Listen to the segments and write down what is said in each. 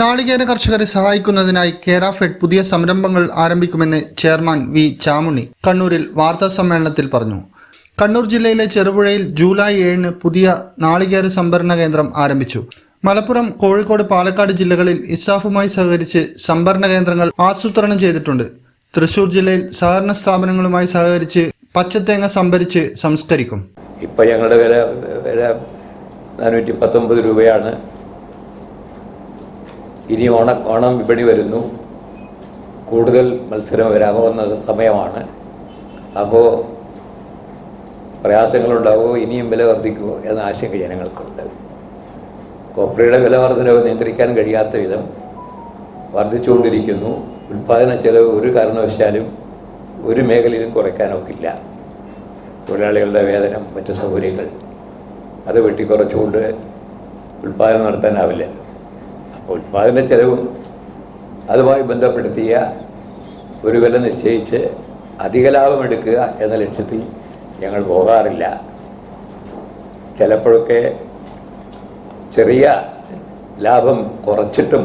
നാളികേര കർഷകരെ സഹായിക്കുന്നതിനായി കേരാഫെഡ് പുതിയ സംരംഭങ്ങൾ ആരംഭിക്കുമെന്ന് ചെയർമാൻ വി ചാമുണി കണ്ണൂരിൽ വാർത്താ സമ്മേളനത്തിൽ പറഞ്ഞു. കണ്ണൂർ ജില്ലയിലെ ചെറുപുഴയിൽ ജൂലൈ ഏഴിന് പുതിയ നാളികേര സംഭരണ കേന്ദ്രം ആരംഭിച്ചു. മലപ്പുറം കോഴിക്കോട് പാലക്കാട് ജില്ലകളിൽ ഇസാഫുമായി സഹകരിച്ച് സംഭരണ കേന്ദ്രങ്ങൾ ആസൂത്രണം ചെയ്തിട്ടുണ്ട്. തൃശൂർ ജില്ലയിൽ സഹകരണ സ്ഥാപനങ്ങളുമായി സഹകരിച്ച് പച്ചത്തേങ്ങ സംഭരിച്ച് സംസ്കരിക്കും. ഇപ്പൊ ഞങ്ങളുടെ വില വില നാനൂറ്റി പത്തൊമ്പത് രൂപയാണ്. ഇനി ഓണ ഓണം വിപണി വരുന്നു. കൂടുതൽ മത്സരം വരാവുന്ന സമയമാണ്. അപ്പോൾ പ്രയാസങ്ങളുണ്ടാവുമോ ഇനിയും വില വർദ്ധിക്കുമോ എന്ന ആശങ്ക ജനങ്ങൾക്കുണ്ട്. കോപ്പറയുടെ വില വർധനവ് നിയന്ത്രിക്കാൻ കഴിയാത്ത വിധം വർദ്ധിച്ചുകൊണ്ടിരിക്കുന്നു. ഉൽപ്പാദന ചെലവ് ഒരു കാരണവശാലും ഒരു മേഖലയിലും കുറയ്ക്കാനൊക്കില്ല. തൊഴിലാളികളുടെ വേതനം മറ്റ് സൗകര്യങ്ങൾ അത് വെട്ടിക്കുറച്ചുകൊണ്ട് ഉൽപ്പാദനം നടത്താനാവില്ല. അപ്പോൾ ഉൽപ്പാദന ചെലവും അതുമായി ബന്ധപ്പെടുത്തിയ ഒരു വില നിശ്ചയിച്ച് അധിക ലാഭം എടുക്കുക എന്ന ലക്ഷ്യത്തിൽ ഞങ്ങൾ പോകാറില്ല. ചിലപ്പോഴൊക്കെ ചെറിയ ലാഭം കുറച്ചിട്ടും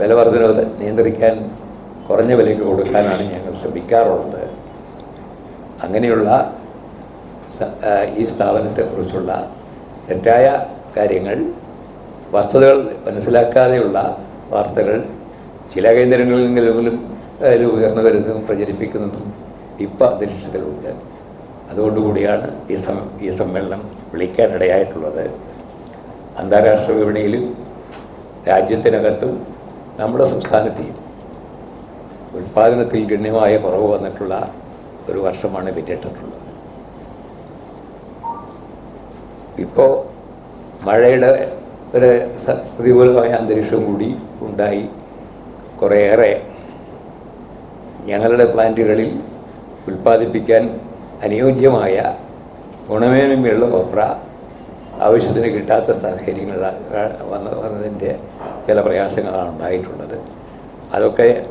വില നിയന്ത്രിക്കാൻ കുറഞ്ഞ വിലയ്ക്ക് കൊടുക്കാനാണ് ഞങ്ങൾ ശ്രമിക്കാറുള്ളത്. അങ്ങനെയുള്ള ഈ സ്ഥാപനത്തെക്കുറിച്ചുള്ള തെറ്റായ കാര്യങ്ങൾ വസ്തുതകൾ മനസ്സിലാക്കാതെയുള്ള വാർത്തകൾ ചില കേന്ദ്രങ്ങളിലെങ്കിലും ഉയർന്നു വരുന്നതും പ്രചരിപ്പിക്കുന്നതും ഇപ്പം അന്തരീക്ഷത്തിലുണ്ട് അതുകൊണ്ടുകൂടിയാണ് ഈ സം ഈ സമ്മേളനം വിളിക്കാനിടയായിട്ടുള്ളത്. അന്താരാഷ്ട്ര വിപണിയിലും രാജ്യത്തിനകത്തും നമ്മുടെ സംസ്ഥാനത്തെയും ഉൽപ്പാദനത്തിൽ ഗണ്യമായ കുറവ് വന്നിട്ടുള്ള ഒരു വർഷമാണ് പിന്നിട്ടിട്ടുള്ളത് ഇപ്പോൾ മഴയുടെ ഒരു പ്രതികൂലമായ അന്തരീക്ഷം കൂടി ഉണ്ടായി കുറേയേറെ. ഞങ്ങളുടെ പ്ലാന്റുകളിൽ ഉൽപ്പാദിപ്പിക്കാൻ അനുയോജ്യമായ ഗുണമേന്മയുള്ള കൊപ്ര ആവശ്യത്തിന് കിട്ടാത്ത സാഹചര്യങ്ങൾ വന്ന വന്നതിന്റെ ചില പ്രയാസങ്ങളാണ് ഉണ്ടായിട്ടുള്ളത്. അതൊക്കെ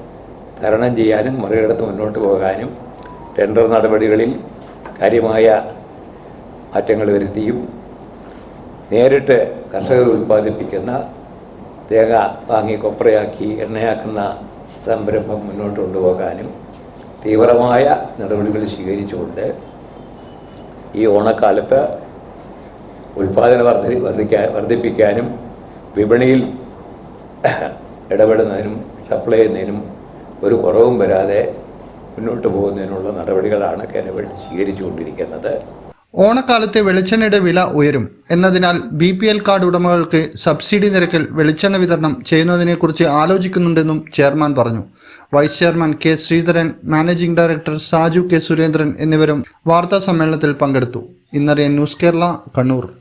തരണം ചെയ്യാനും മറികടത്ത് മുന്നോട്ട് പോകാനും ടെൻഡർ നടപടികളിൽ കാര്യമായ മാറ്റങ്ങൾ വരുത്തിയും നേരിട്ട് കർഷകർ ഉൽപ്പാദിപ്പിക്കുന്ന തേങ്ങ വാങ്ങി കൊപ്രയാക്കി എണ്ണയാക്കുന്ന സംരംഭം മുന്നോട്ട് കൊണ്ടുപോകാനും തീവ്രമായ നടപടികൾ സ്വീകരിച്ചുകൊണ്ട് ഈ ഓണക്കാലത്ത് ഉൽപ്പാദനം വർദ്ധി വർദ്ധിക്കാൻ വർദ്ധിപ്പിക്കാനും വിപണിയിൽ ഇടപെടുന്നതിനും സപ്ലൈ ചെയ്യുന്നതിനും ഒരു കുറവും വരാതെ മുന്നോട്ട് പോകുന്നതിനുള്ള നടപടികളാണ് കേരളം സ്വീകരിച്ചുകൊണ്ടിരിക്കുന്നത്. ഓണക്കാലത്ത് വെളിച്ചെണ്ണയുടെ വില ഉയരും. എന്നതിനാൽ ബി പി എൽ കാർഡ് ഉടമകൾക്ക് സബ്സിഡി നിരക്കിൽ വെളിച്ചെണ്ണ വിതരണം ചെയ്യുന്നതിനെക്കുറിച്ച് ആലോചിക്കുന്നുണ്ടെന്നും ചെയർമാൻ പറഞ്ഞു. Vice chairman K Sreedharan managing director Saju K Surendran എന്നിവരും വാർത്താ സമ്മേളനത്തിൽ പങ്കെടുത്തു. ഇന്നറിയ ന്യൂസ് കേരള കണ്ണൂർ.